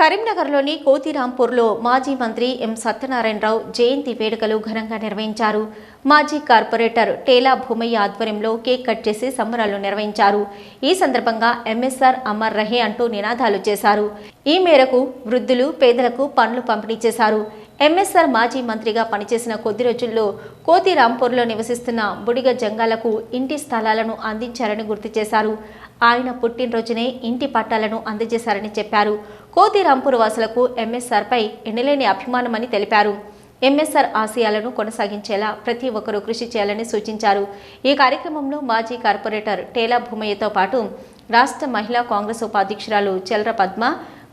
కరీంనగర్లోని కోతిరాంపూర్లో మాజీ మంత్రి ఎం సత్యనారాయణరావు జయంతి వేడుకలు ఘనంగా నిర్వహించారు. మాజీ కార్పొరేటర్ టేలా భూమయ్య ఆధ్వర్యంలో కేక్ కట్ చేసి సంబరాలు నిర్వహించారు. ఈ సందర్భంగా ఎంఎస్ఆర్ అమర్ రహే అంటూ నినాదాలు చేశారు. ఈ మేరకు వృద్ధులు పేదలకు పండ్లు పంపిణీ చేశారు. ఎంఎస్ఆర్ మాజీ మంత్రిగా పనిచేసిన కొద్ది రోజుల్లో కోతిరాంపూర్లో నివసిస్తున్న బుడిగ జంగాలకు ఇంటి స్థలాలను అందించారని గుర్తు చేశారు. ఆయన పుట్టినరోజునే ఇంటి పట్టాలను అందజేశారని చెప్పారు. కోతిరాంపూర్ వాసులకు ఎంఎస్ఆర్పై ఎనలేని అభిమానమని తెలిపారు. ఎంఎస్ఆర్ ఆశయాలను కొనసాగించేలా ప్రతి ఒక్కరూ కృషి చేయాలని సూచించారు. ఈ కార్యక్రమంలో మాజీ కార్పొరేటర్ టేలా భూమయ్యతో పాటు రాష్ట్ర మహిళా కాంగ్రెస్ ఉపాధ్యక్షురాలు చెల్ర పద్మ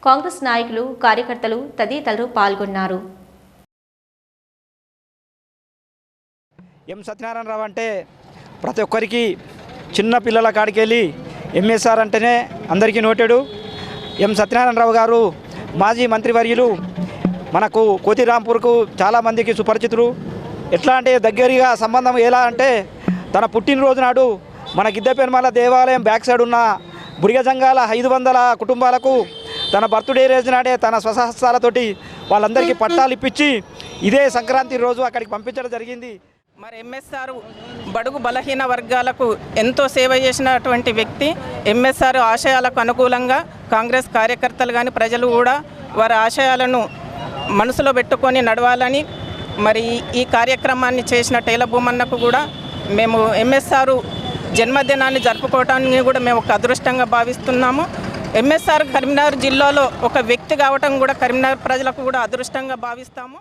కాంగ్రెస్ నాయకులు కార్యకర్తలు తదితరులు పాల్గొన్నారు. ఎం సత్యనారాయణరావు అంటే ప్రతి ఒక్కరికి చిన్న పిల్లల కాడికి వెళ్ళి ఎంఎస్ఆర్ అంటేనే అందరికీ నోటెడు. ఎం సత్యనారాయణరావు గారు మాజీ మంత్రివర్యులు మనకు కోతిరాంపూర్కు చాలామందికి సుపరిచితులు. ఎట్లా అంటే దగ్గరగా సంబంధం ఎలా అంటే తన పుట్టినరోజు నాడు మన గిద్దపెరుమల దేవాలయం బ్యాక్ సైడ్ ఉన్న బుడిగజంగాల ఐదు వందల కుటుంబాలకు తన బర్త్డే రోజు నాడే తన స్వసహస్తాలతోటి వాళ్ళందరికీ పట్టాలు ఇప్పించి ఇదే సంక్రాంతి రోజు అక్కడికి పంపించడం జరిగింది. మరి ఎంఎస్ఆర్ బడుగు బలహీన వర్గాలకు ఎంతో సేవ చేసినటువంటి వ్యక్తి ఎంఎస్ఆర్ ఆశయాలకు అనుకూలంగా కాంగ్రెస్ కార్యకర్తలు కానీ ప్రజలు కూడా వారి ఆశయాలను మనసులో పెట్టుకొని నడవాలని మరి ఈ- కార్యక్రమాన్ని చేసిన టేలభూమన్నకు కూడా మేము ఎంఎస్ఆర్ జన్మదినాన్ని జరుపుకోవటాన్ని కూడా మేము ఒక అదృష్టంగా భావిస్తున్నాము. ఎంఎస్ఆర్ కరీంనగర్ జిల్లాలో ఒక వ్యక్తి కావటం కూడా కరీంనగర్ ప్రజలకు కూడా అదృష్టంగా భావిస్తాము.